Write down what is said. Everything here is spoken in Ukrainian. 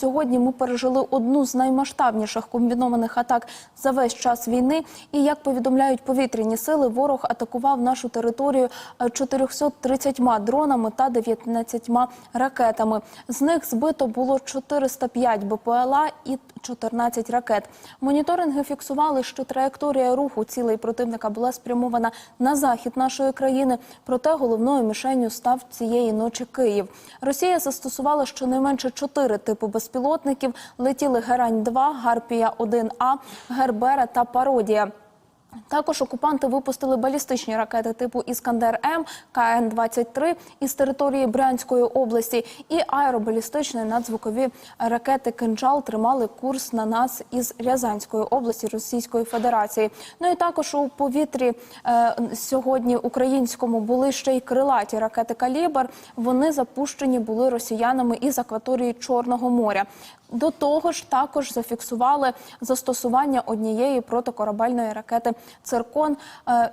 Сьогодні ми пережили одну з наймасштабніших комбінованих атак за весь час війни. І як повідомляють повітряні сили, ворог атакував нашу територію е, 430 дронами та 19 ракетами. З них збито було 405 БПЛА і 14 ракет. Моніторинги фіксували, що траєкторія руху цілей противника була спрямована на захід нашої країни. Проте головною мішенню став цієї ночі Київ. Росія застосувала щонайменше чотири типи безпілотників. Летіли Герань-2, Гарпія-1А, Гербера та Пародія. Також окупанти випустили балістичні ракети типу Іскандер М, КН-23 із території Брянської області і аеробалістичні надзвукові ракети Кинджал тримали курс на нас із Рязанської області Російської Федерації. Ну і також у повітрі е, сьогодні українському були ще й крилаті ракети Калібр. Вони запущені були росіянами із акваторії Чорного моря. До того ж, також зафіксували застосування однієї протикорабельної ракети Циркон. Е,